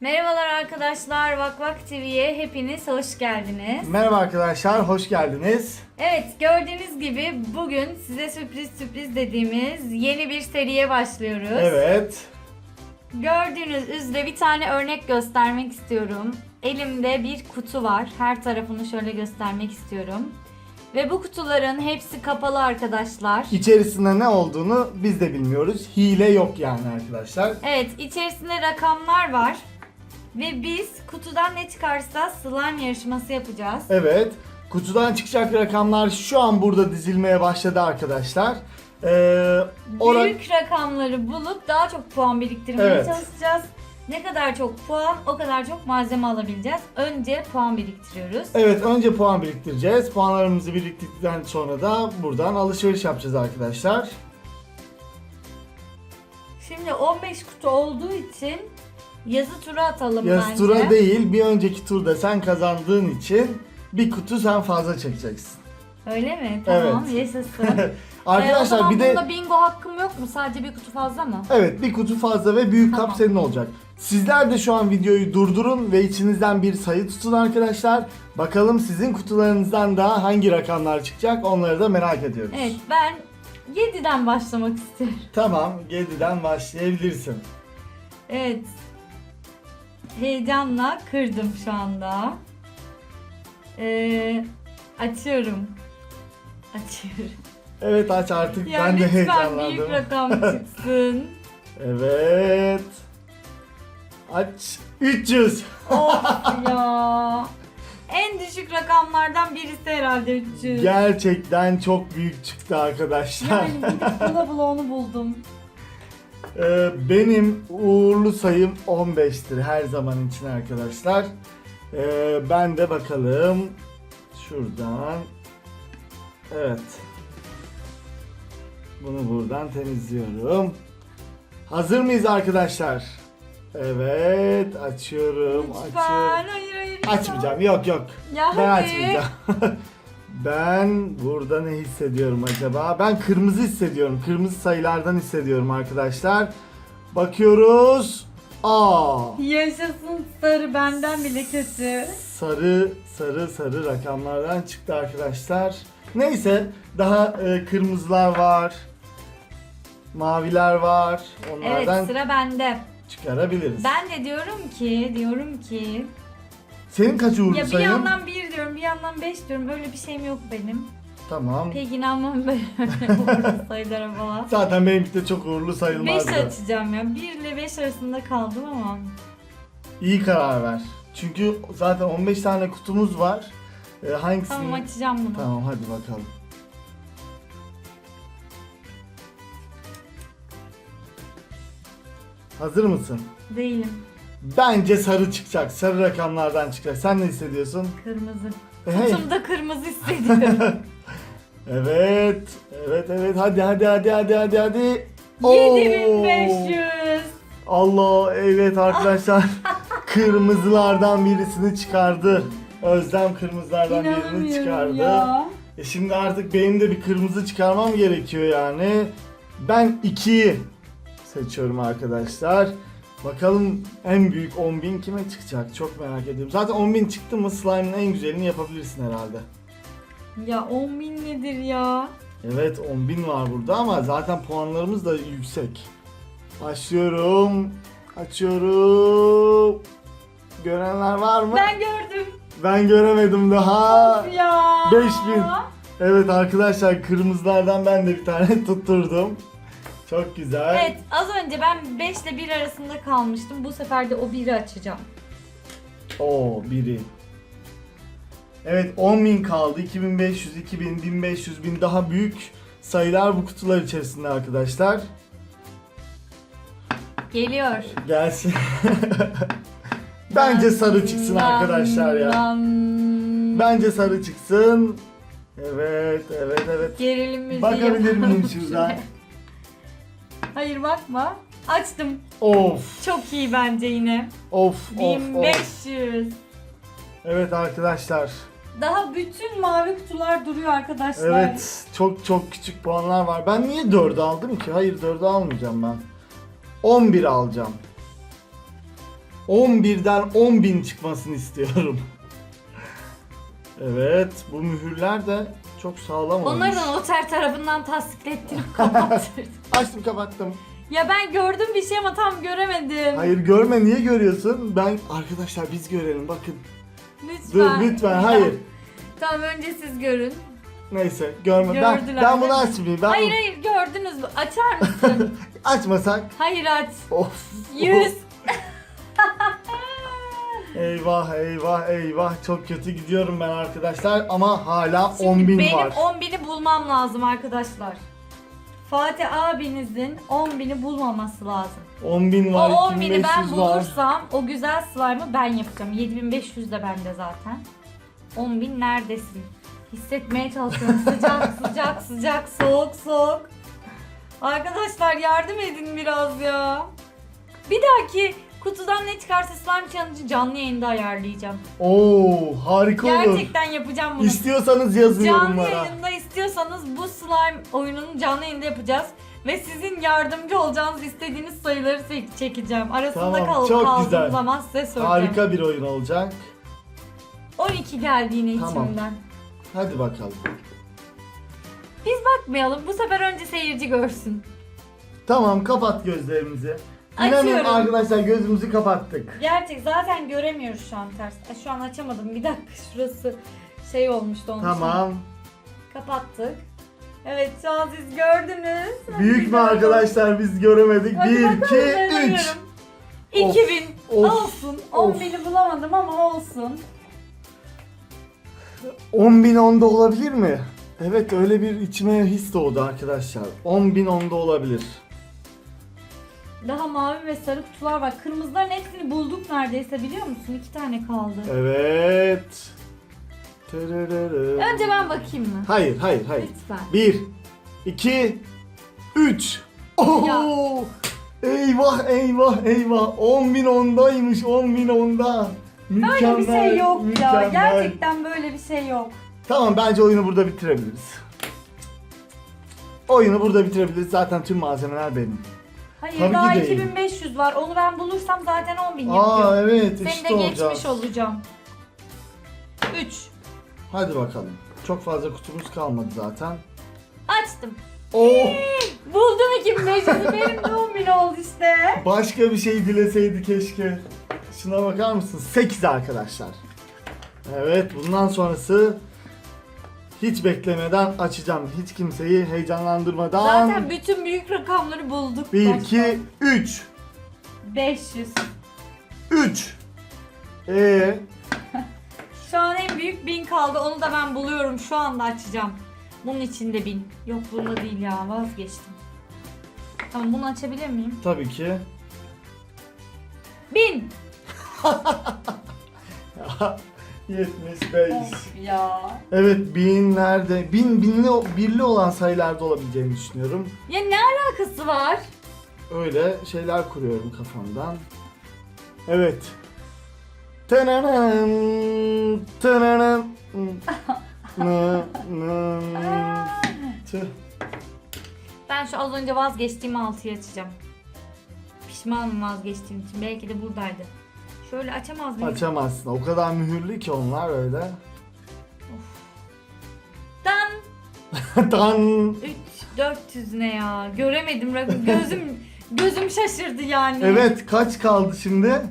Merhabalar arkadaşlar, Vak Vak TV'ye hepiniz hoş geldiniz. Merhaba arkadaşlar, hoş geldiniz. Evet, gördüğünüz gibi bugün size sürpriz sürpriz dediğimiz yeni bir seriye başlıyoruz. Evet. Gördüğünüz üzere bir tane örnek göstermek istiyorum. Elimde bir kutu var. Her tarafını şöyle göstermek istiyorum. Ve bu kutuların hepsi kapalı arkadaşlar. İçerisinde ne olduğunu biz de bilmiyoruz. Hile yok yani arkadaşlar. Evet, içerisinde rakamlar var. Ve biz kutudan ne çıkarsa slime yarışması yapacağız. Evet. Kutudan çıkacak rakamlar şu an burada dizilmeye başladı arkadaşlar. Ee, Büyük rakamları bulup daha çok puan biriktirmeye Evet. çalışacağız. Ne kadar çok puan, o kadar çok malzeme alabileceğiz. Önce puan biriktiriyoruz. Evet önce puan biriktireceğiz. Puanlarımızı biriktirdikten sonra da buradan alışveriş yapacağız arkadaşlar. Şimdi 15 kutu olduğu için yazı tura atalım Yaz bence. tura değil bir önceki turda sen kazandığın için bir kutu sen fazla çekeceksin. Öyle mi? Tamam, Evet. yaşasın. Arkadaşlar bir de bunda bingo hakkım yok mu? Sadece bir kutu fazla mı? Evet bir kutu fazla ve büyük Tamam. kap senin olacak. Sizler de şu an videoyu durdurun ve içinizden bir sayı tutun arkadaşlar. Bakalım sizin kutularınızdan da hangi rakamlar çıkacak onları da merak ediyoruz. Evet, ben 7'den başlamak istiyorum. Tamam 7'den başlayabilirsin. Evet. Heyecanla kırdım şu anda. Ee, açıyorum. Açıyorum. Evet aç artık Ya ben de lütfen büyük heyecanlandım. rakam çıksın. Evet. Aç 300. of ya. En düşük rakamlardan birisi herhalde 300. Gerçekten çok büyük çıktı arkadaşlar. Yani gidip bula bula onu buldum. Ee, benim uğurlu sayım 15'tir her zaman için arkadaşlar. Ee, ben de bakalım şuradan. Evet. Bunu buradan temizliyorum. Hazır mıyız arkadaşlar? Evet, açıyorum, Lütfen. açıyorum. Hayır hayır. Açmayacağım. Yok yok. Ya Ben hadi. açmayacağım. ben burada ne hissediyorum acaba? Ben kırmızı hissediyorum. Kırmızı sayılardan hissediyorum arkadaşlar. Bakıyoruz. Aa! Yaşasın sarı benden bile kötü. Sarı sarı sarı rakamlardan çıktı arkadaşlar. Neyse daha e, kırmızılar var. Maviler var. Onlardan Evet sıra bende. Çıkarabiliriz. Ben de diyorum ki, diyorum ki Senin kaç uğurlu Ya bir sayın? yandan bir diyorum, bir yandan beş diyorum. Öyle bir şeyim yok benim. Tamam. Pek inanmam böyle uğurlu sayılara falan. Zaten benimki de çok uğurlu Beş sayılmazdı. açacağım ya. Bir ile beş arasında kaldım ama. İyi karar ver. Çünkü zaten 15 tane kutumuz var. Ee, hangisini? Tamam açacağım bunu. Tamam hadi bakalım. Hazır mısın? Değilim. Bence sarı çıkacak. Sarı rakamlardan çıkacak. Sen ne hissediyorsun? Kırmızı. Hey. Kutumda kırmızı hissediyorum. Evet. Evet evet. Hadi hadi hadi hadi hadi hadi. Oo. 7500. Allah evet arkadaşlar. Kırmızılardan birisini çıkardı. Özlem kırmızılardan birini çıkardı. ya. E şimdi artık benim de bir kırmızı çıkarmam gerekiyor yani. Ben 2'yi seçiyorum arkadaşlar. Bakalım en büyük 10.000 kime çıkacak? Çok merak ediyorum. Zaten 10.000 çıktı mı slime'ın en güzelini yapabilirsin herhalde. Ya 10 bin nedir ya? Evet 10.000 var burada ama zaten puanlarımız da yüksek. Başlıyorum. Açıyorum. Görenler var mı? Ben gördüm. Ben göremedim daha. Of ya. 5000. Evet arkadaşlar kırmızılardan ben de bir tane tutturdum. Çok güzel. Evet az önce ben 5 ile 1 arasında kalmıştım. Bu sefer de o 1'i açacağım. Oo biri. Evet 10.000 kaldı. 2500, 2000, 1500 bin daha büyük sayılar bu kutular içerisinde arkadaşlar. Geliyor. Gelsin. Bence sarı çıksın arkadaşlar ya. Bence sarı çıksın. Evet, evet, evet. Gerilim müziği Bakabilir miyim şuradan? Hayır bakma. Açtım. Of, Çok iyi bence yine. of, of, of. 1500. Evet arkadaşlar. Daha bütün mavi kutular duruyor arkadaşlar. Evet çok çok küçük puanlar var. Ben niye 4'ü aldım ki? Hayır 4'ü almayacağım ben. 11 alacağım. 11'den 10.000 çıkmasını istiyorum. evet bu mühürler de çok sağlam olmuş. Onları da noter tarafından tasdiklettirip kapattırdım. Açtım kapattım. ya ben gördüm bir şey ama tam göremedim. Hayır görme niye görüyorsun? Ben arkadaşlar biz görelim bakın. Lütfen. Dur lütfen hayır. Tamam önce siz görün. Neyse görme. Ben, Gördüler, ben bunu değil mi? açmayayım. Ben hayır hayır gördünüz mü? Açar mısın? açmasak. hayır aç. Of. 100. Eyvah eyvah eyvah çok kötü gidiyorum ben arkadaşlar ama hala Şimdi 10.000 benim var. 10.000'i bulmam lazım arkadaşlar. Fatih abinizin 10.000'i bulmaması lazım. 10.000 O var 10.000'i ben 2500 var. bulursam o güzel slime'ı ben yapacağım. 7500 de bende zaten. 10.000 neredesin? Hissetmeye çalışıyorum. Sıcak sıcak sıcak soğuk soğuk. Arkadaşlar yardım edin biraz ya. Bir dahaki kutudan ne çıkarsa slime challenge'ı canlı yayında ayarlayacağım. Oo harika olur. Gerçekten yapacağım bunu. İstiyorsanız yazın Canlı yorumlara. yayında istiyorsanız bu slime oyununu canlı yayında yapacağız. Ve sizin yardımcı olacağınız istediğiniz sayıları se- çekeceğim. Arasında Tamam, kal çok kaldığım güzel. zaman size soracağım. Harika bir oyun olacak. 12 geldi yine Tamam. içimden. Hadi bakalım. Bakmayalım bu sefer önce seyirci görsün. Tamam kapat gözlerimizi. İnanın Açıyorum. arkadaşlar gözümüzü kapattık. Gerçek zaten göremiyoruz şu an ters. Ay, Şu an açamadım bir dakika şurası şey olmuştu onun için. Tamam. Kapattık. Evet şu an siz gördünüz. Büyük mü arkadaşlar biz göremedik. Hadi 1, bakalım, 2, ben 3. arıyorum. 2000 of, olsun. of. 10.000'i bulamadım ama olsun. 10.000 onda olabilir mi? Evet öyle bir içime his doğdu arkadaşlar. 10.000 onda olabilir. Daha mavi ve sarı kutular var. Kırmızıların hepsini bulduk neredeyse biliyor musun? İki tane kaldı. Evet. Tırırırı. Önce ben bakayım mı? Hayır hayır hayır. Lütfen. 1, 2, 3. Oho! Eyvah eyvah eyvah. 10.000 ondaymış 10.000 onda. Mükemmel. Böyle bir şey yok ya. mükemmel. Gerçekten böyle bir şey yok. Tamam bence oyunu burada bitirebiliriz. Oyunu burada bitirebiliriz. Zaten tüm malzemeler benim. Hayır Tabii daha ki değil. 2500 var. Onu ben bulursam zaten 10.000 Aa yapıyor. evet Seni işte de olacağız. geçmiş olacağım. 3. Hadi bakalım. Çok fazla kutumuz kalmadı zaten. Açtım. Oh! Buldum 2500'ü. Benim de 10.000 oldu işte. Başka bir şey dileseydi keşke. Şuna bakar mısın? 8 arkadaşlar. Evet bundan sonrası hiç beklemeden açacağım. Hiç kimseyi heyecanlandırmadan. Zaten bütün büyük rakamları bulduk. 1, baştan. 2, 3. 500. 3. Ee, Şu an en büyük 1000 kaldı. Onu da ben buluyorum. Şu anda açacağım. Bunun içinde 1000. Yok bunda değil ya. Vazgeçtim. Tamam bunu açabilir miyim? tabii ki. 1000. 75. ya. Evet binlerde, bin binli birli olan sayılarda olabileceğini düşünüyorum. Ya ne alakası var? Öyle şeyler kuruyorum kafamdan. Evet. Tananan, tananan. Nı, nı, tüh. Ben şu az önce vazgeçtiğim 6'yı açacağım. Pişmanım vazgeçtiğim için. Belki de buradaydı. Şöyle açamaz mıyım? Açamazsın. O kadar mühürlü ki onlar öyle. Dan. Tan. 3 400 ne ya? Göremedim. Gözüm gözüm şaşırdı yani. Evet kaç kaldı şimdi?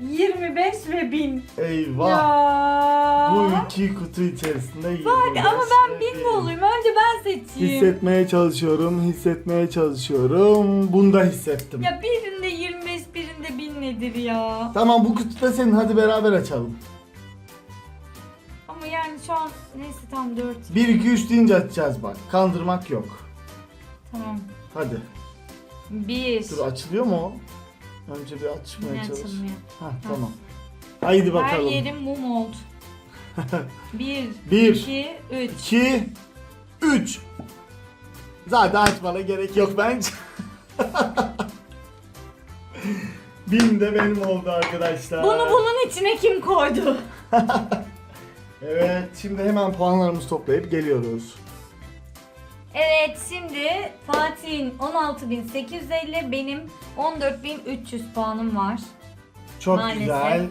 25 ve 1000. Eyvah. Ya. Bu iki kutu içerisinde 25 Ama ben ve 1000 bin. mi olayım? Önce ben seçeyim. Hissetmeye çalışıyorum, hissetmeye çalışıyorum. Bunu da hissettim. Ya birinde 25, birinde 1000 nedir ya? Tamam bu kutu da senin hadi beraber açalım. Ama yani şu an neyse tam 4. 1 2 3 deyince açacağız bak. Kandırmak yok. Tamam. Hadi. 1. Dur açılıyor mu o? Önce bir açmaya Yine çalış. açılmıyor. Hah tamam. Haydi Her bakalım. yerim mum oldu. 1, 1 2, 3. 2 3 Zaten açmana gerek yok bence. Bin de benim oldu arkadaşlar. Bunu bunun içine kim koydu? Evet şimdi hemen puanlarımızı toplayıp geliyoruz. Evet şimdi Fatih'in 16.850 benim 14.300 puanım var. Çok Maalesef. güzel.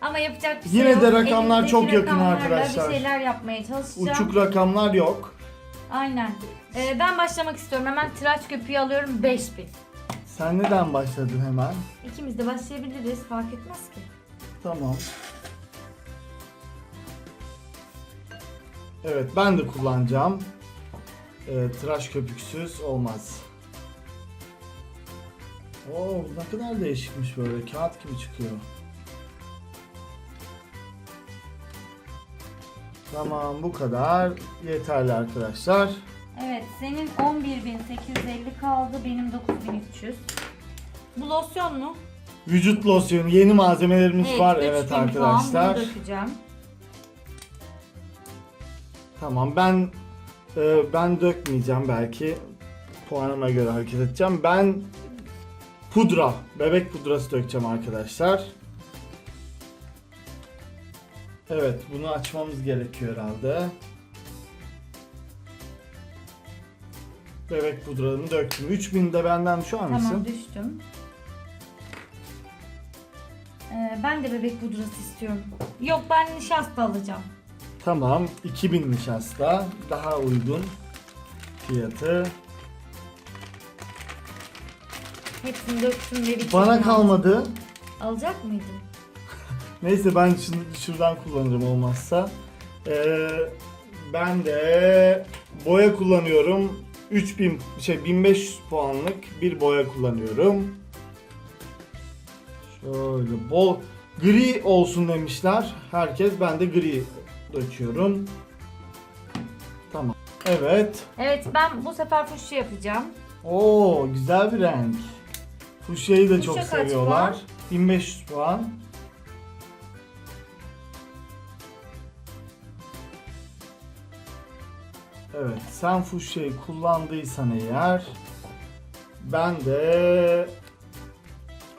Ama yapacak bir şey Yine yok. de rakamlar Elimizdeki çok yakın rakamlarla arkadaşlar. bir şeyler yapmaya çalışacağım. Uçuk rakamlar yok. Aynen. Ee, ben başlamak istiyorum. Hemen tıraş köpüğü alıyorum 5000. Sen neden başladın hemen? İkimiz de başlayabiliriz. Fark etmez ki. Tamam. Evet ben de kullanacağım. Ee, tıraş köpüksüz olmaz. Oo ne kadar değişikmiş böyle kağıt gibi çıkıyor. Tamam bu kadar yeterli arkadaşlar. Evet senin 11.850 kaldı. Benim 9.300. Bu losyon mu? Vücut losyonu yeni malzemelerimiz var evet 3000 puan. arkadaşlar. Bunu dökeceğim. Tamam ben e, ben dökmeyeceğim belki puanıma göre hareket edeceğim. Ben pudra, bebek pudrası dökeceğim arkadaşlar. Evet bunu açmamız gerekiyor herhalde. Bebek pudramı döktüm. 3000 de benden şu an Tamam düştüm. Ee, ben de bebek pudrası istiyorum. Yok ben nişasta alacağım. Tamam 2000 nişasta daha uygun fiyatı. Hepsini döktüm ve bitirdim. Bana kalmadı. Alacak mıydın? Neyse ben şunu şuradan kullanırım olmazsa. Ee, ben de boya kullanıyorum. 3000 şey 1500 puanlık bir boya kullanıyorum. Şöyle bol gri olsun demişler. Herkes ben de gri döküyorum. Tamam. Evet. Evet ben bu sefer fuşya yapacağım. Oo güzel bir renk. Fuşyayı da çok Fuşya kaç seviyorlar. puan? 1500 puan. Evet, sen fuşyayı kullandıysan eğer ben de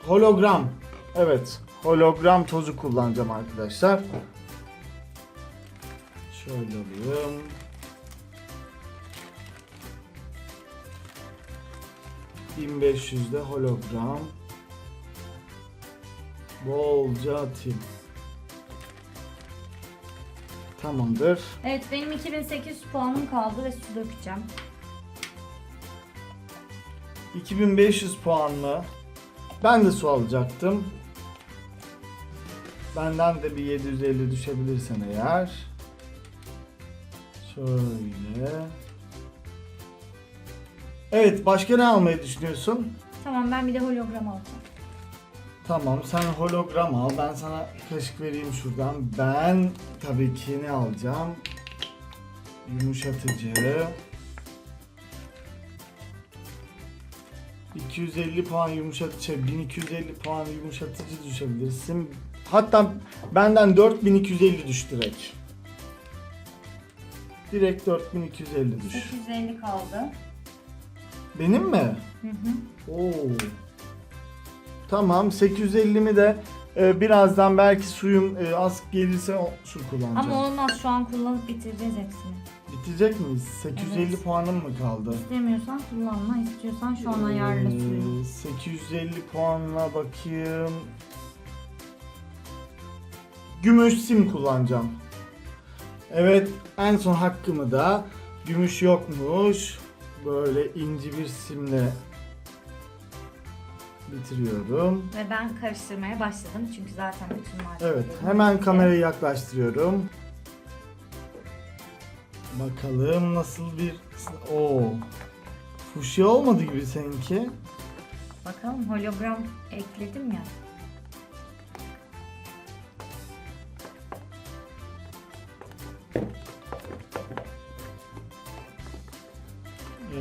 hologram. Evet, hologram tozu kullanacağım arkadaşlar. Şöyle alayım. ...1500'de hologram... ...bolca atayım. Tamamdır. Evet benim 2800 puanım kaldı ve su dökeceğim. 2500 puanlı. Ben de su alacaktım. Benden de bir 750 düşebilirsen eğer. Şöyle. Evet, başka ne almayı düşünüyorsun? Tamam ben bir de hologram alacağım. Tamam, sen hologram al. Ben sana kaşık vereyim şuradan. Ben tabii ki ne alacağım? Yumuşatıcı. 250 puan yumuşatıcı, şey, 1250 puan yumuşatıcı düşebilirsin. Hatta benden 4250 düş direkt. Direkt 4250 düş. 850 kaldı. Benim mi? Hı hı. Oo. Tamam 850'mi de e, birazdan belki suyum e, az gelirse o su kullanacağım. Ama olmaz şu an kullanıp bitireceğiz hepsini. Bitecek miyiz? 850 Evet. puanım mı kaldı? İstemiyorsan kullanma, istiyorsan şu an ayarla suyu. Ee, 850 puanla bakayım. Gümüş sim kullanacağım. Evet en son hakkımı da gümüş yokmuş. Böyle inci bir simle bitiriyorum. Ve ben karıştırmaya başladım çünkü zaten bütün malzemeleri. Evet hemen kamerayı yaklaştırıyorum. Bakalım nasıl bir... Oo. Fuşya olmadı gibi seninki. Bakalım hologram ekledim ya.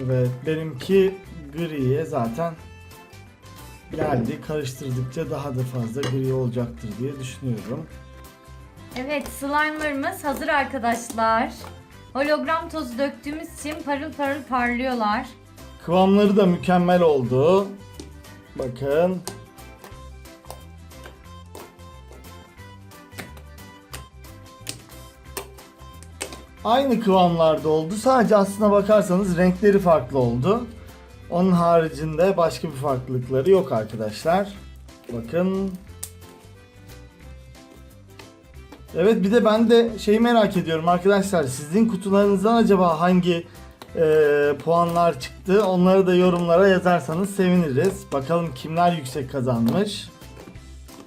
Evet benimki griye zaten geldi. Karıştırdıkça daha da fazla gri olacaktır diye düşünüyorum. Evet slime'larımız hazır arkadaşlar. Hologram tozu döktüğümüz için parıl parıl parlıyorlar. Kıvamları da mükemmel oldu. Bakın. aynı kıvamlarda oldu. Sadece aslına bakarsanız renkleri farklı oldu. Onun haricinde başka bir farklılıkları yok arkadaşlar. Bakın. Evet bir de ben de şeyi merak ediyorum arkadaşlar. Sizin kutularınızdan acaba hangi e, puanlar çıktı? Onları da yorumlara yazarsanız seviniriz. Bakalım kimler yüksek kazanmış.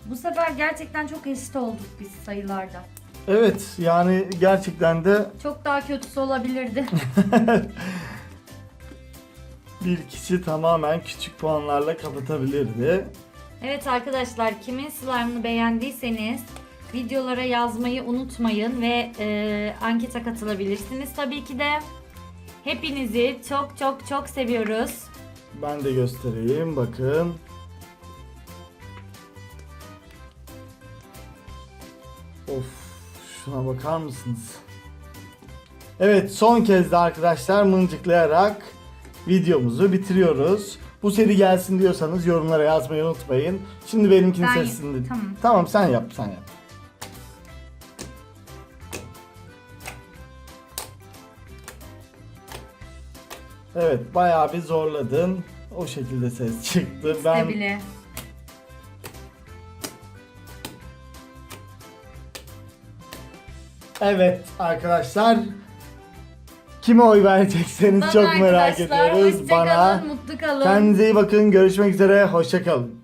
Bu sefer gerçekten çok eşit olduk biz sayılarda. Evet yani gerçekten de Çok daha kötüsü olabilirdi. bir kişi tamamen küçük puanlarla kapatabilirdi. evet arkadaşlar kimin slime'ını beğendiyseniz videolara yazmayı unutmayın ve e, ankete katılabilirsiniz tabii ki de. Hepinizi çok çok çok seviyoruz. Ben de göstereyim bakın. Of şuna bakar mısınız? Evet son kez de arkadaşlar mıncıklayarak videomuzu bitiriyoruz. Bu seri gelsin diyorsanız yorumlara yazmayı unutmayın. Şimdi benimkini Ben- sesini... tamam. Tamam sen yap sen yap. Evet bayağı bir zorladın. O şekilde ses çıktı. Ben... Bile. evet arkadaşlar kime oy verecekseniz Bana çok merak arkadaşlar, ediyoruz. hoşça Bana kalın, mutlu kalın. kendinize iyi bakın. Görüşmek üzere. Hoşça kalın.